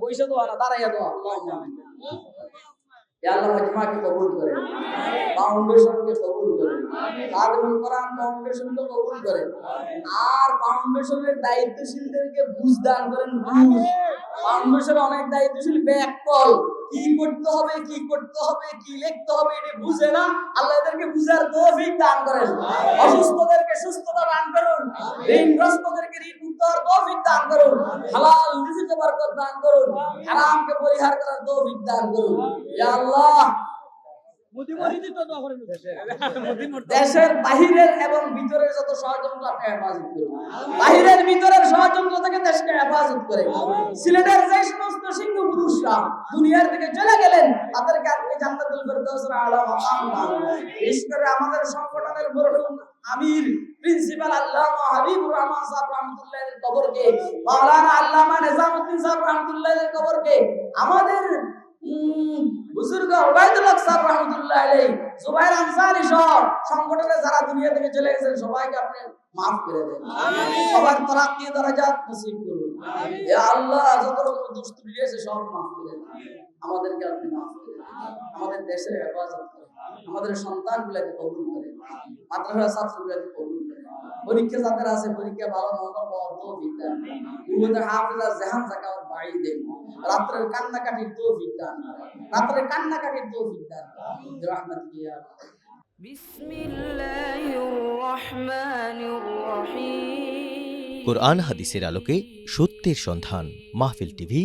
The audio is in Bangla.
বৈশা দোয়া না দাঁড়াইয়া দোয়া। আল্লাহুম্মা আমিন। আল্লাহ মজমাকে কবুল করেন ফাউন্ডেশনকে কবুল করেন খাদিমুল কোরআন ফাউন্ডেশনকে কবুল করেন আর ফাউন্ডেশনের দায়িত্বশীলদেরকে বুঝ দান করেন বুঝ। ফাউন্ডেশনে অনেক দায়িত্বশীল ব্যাককল কি করতে হবে কি করতে হবে কি লিখতে হবে এটা বুঝে না। আল্লাহ এদেরকে বুঝার তৌফিক দান করেন। অসুস্থদেরকে সুস্থতা দান করুন। ঋণগ্রস্তদেরকে হওয়ার তৌফিক দান করুন। হালাল রিজিকে বরকত দান করুন। হারামকে পরিহার করার তৌফিক দান করুন। ইয়া আল্লাহ দেশের বাহিরের এবং ভিতরের যত ষড়যন্ত্র আপনি হেফাজত করুন বাহিরের ভিতরের ষড়যন্ত্র থেকে দেশকে হেফাজত করে। সিলেটের যে সমস্ত সিংহ পুরুষরা দুনিয়ার থেকে চলে গেলেন তাদেরকে আপনি জান্নাতুল ফেরদাউসের আলা মাকাম বিশেষ করে আমাদের সংগঠনের মরহুম আমির প্রিন্সিপাল আল্লামা হাবিবুর রহমান সাহেব কবরকে মাওলানা আল্লামা নিজামউদ্দিন সাহেব রহমতুল্লাহের কবরকে আমাদের উম, বুজুর্গ সাহেব রহমতুল্লাহ জুবাইর আনসারি সহ সংগঠনে যারা দুনিয়া থেকে চলে গেছেন সবাইকে আপনি মাফ করে দেন। সবার তরাক্কি দরাজাত নসিব করুন। আল্লাহ যত রকম আছে সব মাফ করে দেন। আমাদেরকে আপনি মাফ করে দেন। আমাদের দেশের হেফাজত করেন। আমাদের সন্তানগুলোকে কবুল করেন। মাদ্রাসা ছাত্রগুলোকে কবুল পরীক্ষা যাদের আছে পরীক্ষা ভালো নম্বর পাওয়ার তৌফিক দান উম্মতে হাফিজা জাহান জাকাত বাড়ি দেন রাত্রের কান্নাকাটির তৌফিক দান রাত্রের কান্নাকাটির তৌফিক দান রাহমাতিকা ইয়া আল্লাহ بسم الله الرحمن الرحيم কোরআন হাদিসের আলোকে সত্যের সন্ধান মাহফিল টিভি